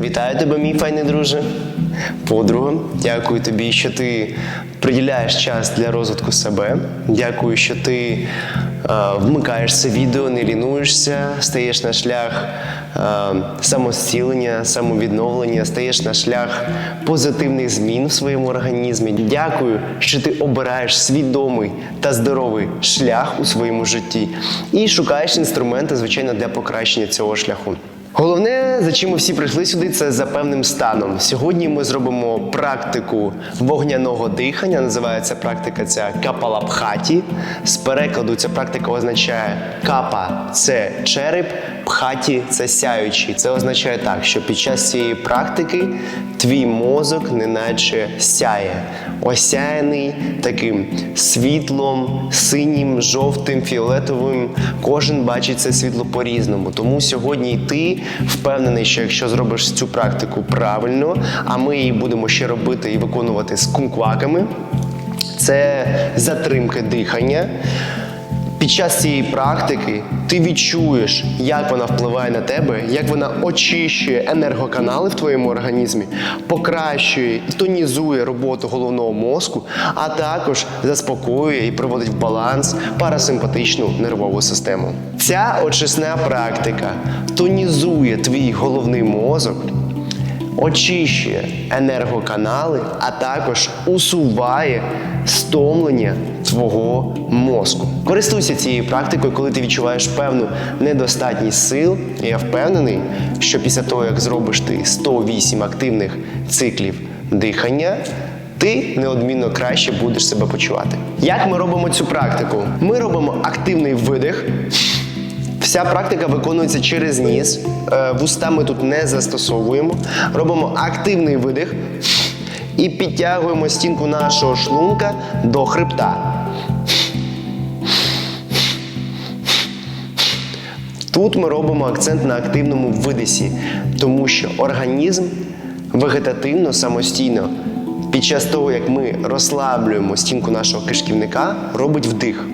Вітаю тебе, мій файний друже. Подруга, дякую тобі, що ти приділяєш час для розвитку себе. Дякую, що ти е, вмикаєш це відео, не лінуєшся, стаєш на шлях е, самозцілення, самовідновлення, стаєш на шлях позитивних змін в своєму організмі. Дякую, що ти обираєш свідомий та здоровий шлях у своєму житті і шукаєш інструменти, звичайно, для покращення цього шляху. Головне, за чим ми всі прийшли сюди, це за певним станом. Сьогодні ми зробимо практику вогняного дихання. Називається практика ця капалабхаті. З перекладу ця практика означає капа це череп, пхаті це сяючий. Це означає так, що під час цієї практики твій мозок неначе сяє, осяяний таким світлом, синім, жовтим, фіолетовим. Кожен бачить це світло по-різному. Тому сьогодні ти впевнений, що якщо зробиш цю практику правильно, а ми її будемо ще робити і виконувати з кумкваками, це затримки дихання. Під час цієї практики ти відчуєш, як вона впливає на тебе, як вона очищує енергоканали в твоєму організмі, покращує і тонізує роботу головного мозку, а також заспокоює і приводить в баланс парасимпатичну нервову систему. Ця очисна практика тонізує твій головний мозок очищує енергоканали, а також усуває стомлення твого мозку. Користуйся цією практикою, коли ти відчуваєш певну недостатність сил. Я впевнений, що після того, як зробиш ти 108 активних циклів дихання, ти неодмінно краще будеш себе почувати. Як ми робимо цю практику? Ми робимо активний видих. Вся практика виконується через ніс. Е, Вуста ми тут не застосовуємо. Робимо активний видих і підтягуємо стінку нашого шлунка до хребта. Тут ми робимо акцент на активному видисі, тому що організм вегетативно самостійно під час того, як ми розслаблюємо стінку нашого кишківника, робить вдих.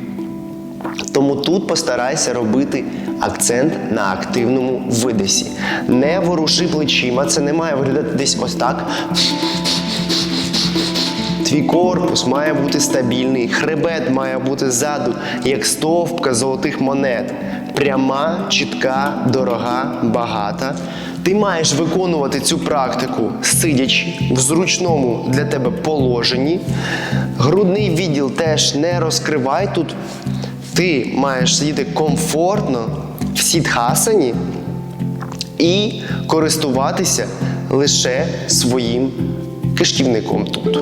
Тому тут постарайся робити акцент на активному видисі. Не воруши плечима, це не має виглядати десь ось так. Твій корпус має бути стабільний, хребет має бути ззаду, як стовпка золотих монет. Пряма, чітка, дорога, багата. Ти маєш виконувати цю практику, сидячи в зручному для тебе положенні. Грудний відділ теж не розкривай тут. Ти маєш сидіти комфортно в сітхасані і користуватися лише своїм кишківником тут.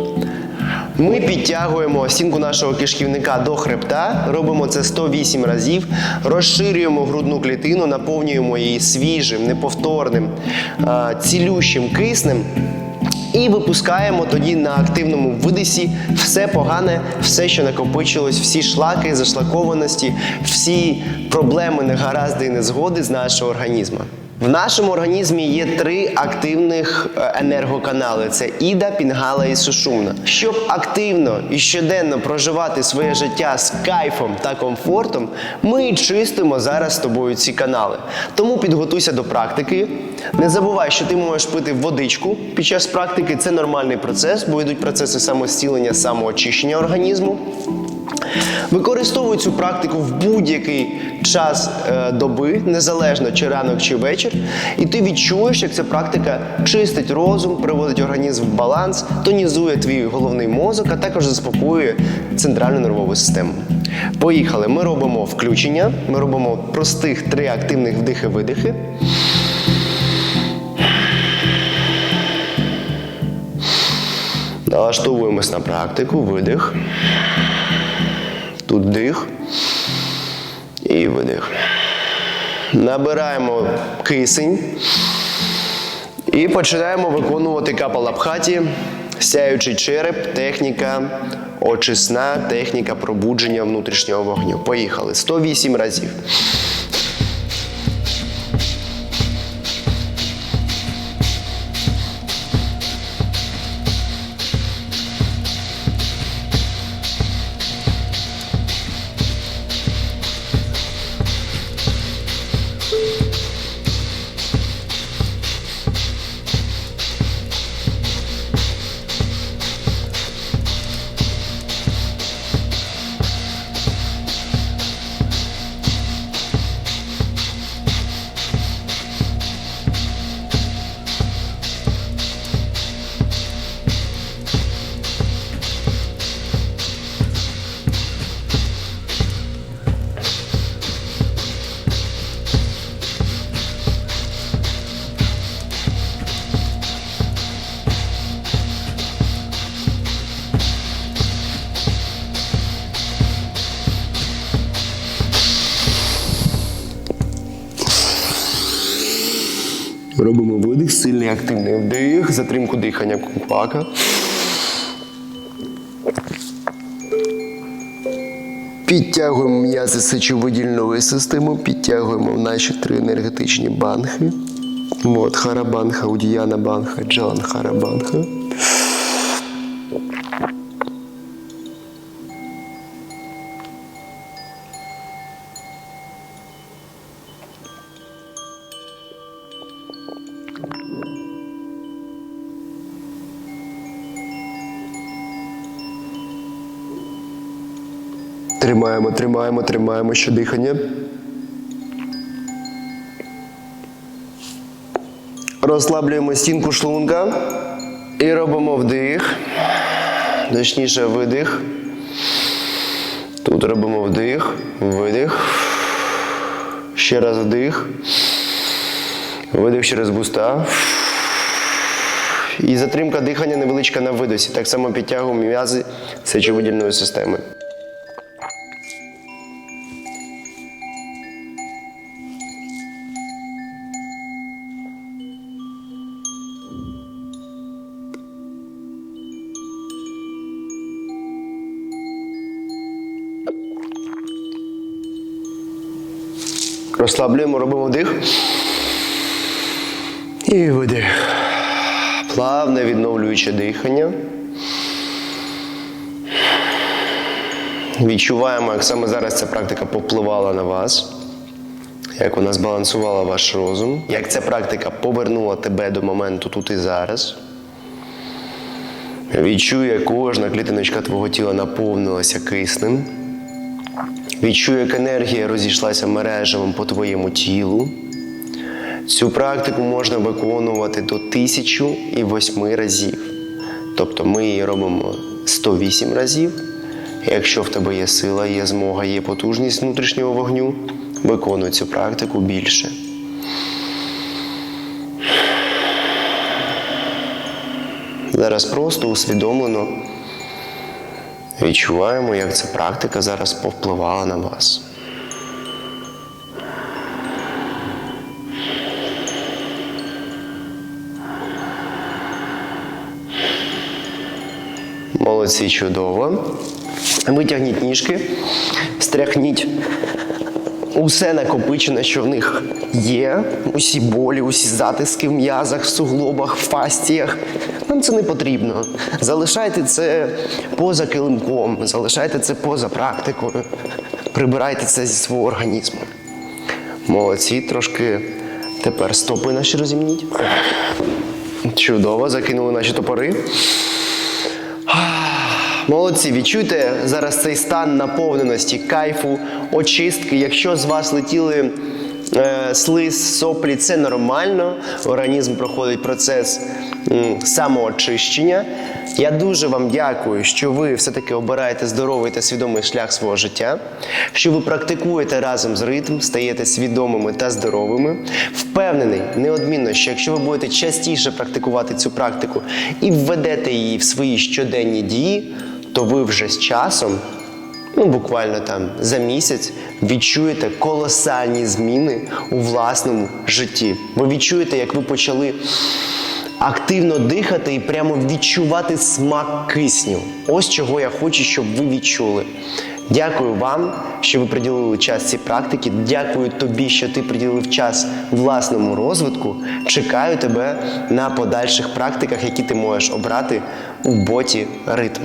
Ми підтягуємо стінку нашого кишківника до хребта, робимо це 108 разів, розширюємо грудну клітину, наповнюємо її свіжим, неповторним, цілющим киснем. І випускаємо тоді на активному видисі все погане, все, що накопичилось, всі шлаки, зашлакованості, всі проблеми, негаразди і незгоди з нашого організму. В нашому організмі є три активних е, енергоканали: це іда, пінгала і сушумна. Щоб активно і щоденно проживати своє життя з кайфом та комфортом, ми чистимо зараз з тобою ці канали. Тому підготуйся до практики. Не забувай, що ти можеш пити водичку під час практики. Це нормальний процес, бо йдуть процеси самостілення, самоочищення організму. Використовуй цю практику в будь-який час е, доби, незалежно чи ранок, чи вечір, і ти відчуєш, як ця практика чистить розум, приводить організм в баланс, тонізує твій головний мозок, а також заспокоює центральну нервову систему. Поїхали. Ми робимо включення, ми робимо простих три активних вдихи-видихи. Налаштовуємось на практику, видих. Тут дих і видих. Набираємо кисень і починаємо виконувати капалабхаті, сяючий череп, техніка очисна, техніка пробудження внутрішнього вогню. Поїхали. 108 разів. Робимо видих, сильний активний вдих, затримку дихання купака. Підтягуємо м'язи сечовидільної системи, підтягуємо в наші три енергетичні банхи. От, харабанха, удіяна банха, джан харабанха. Тримаємо, тримаємо, тримаємо ще дихання. Розслаблюємо стінку шлунка і робимо вдих. Точніше видих. Тут робимо вдих, видих. Ще раз вдих. Видих через вуста. І затримка дихання невеличка на видосі. Так само підтягуємо м'язи сечовидільної системи. Розслаблюємо, робимо вдих. І видих. Плавне відновлююче дихання. Відчуваємо, як саме зараз ця практика попливала на вас, як вона збалансувала ваш розум, як ця практика повернула тебе до моменту тут і зараз. Відчуй, як кожна клітиночка твого тіла наповнилася киснем. Відчуй, як енергія розійшлася мережевим по твоєму тілу. Цю практику можна виконувати до 1008 разів. Тобто ми її робимо 108 разів. Якщо в тебе є сила, є змога, є потужність внутрішнього вогню, виконуй цю практику більше. Зараз просто усвідомлено відчуваємо, як ця практика зараз повпливала на вас. Молодці, чудово. Витягніть ніжки, стряхніть усе накопичене, що в них є. Усі болі, усі затиски в м'язах, суглобах, фастіях. Нам це не потрібно. Залишайте це поза килимком, залишайте це поза практикою. Прибирайте це зі свого організму. Молодці, трошки тепер стопи наші розімніть. Чудово, закинули наші топори. Молодці, відчуйте зараз цей стан наповненості, кайфу, очистки. Якщо з вас летіли е, слиз, соплі, це нормально. Організм проходить процес м, самоочищення. Я дуже вам дякую, що ви все-таки обираєте здоровий та свідомий шлях свого життя, що ви практикуєте разом з ритм, стаєте свідомими та здоровими. Впевнений, неодмінно, що якщо ви будете частіше практикувати цю практику і введете її в свої щоденні дії, то ви вже з часом ну буквально там за місяць відчуєте колосальні зміни у власному житті. Ви відчуєте, як ви почали активно дихати і прямо відчувати смак кисню. Ось чого я хочу, щоб ви відчули. Дякую вам, що ви приділили час цій практиці. Дякую тобі, що ти приділив час власному розвитку. Чекаю тебе на подальших практиках, які ти можеш обрати у боті ритм.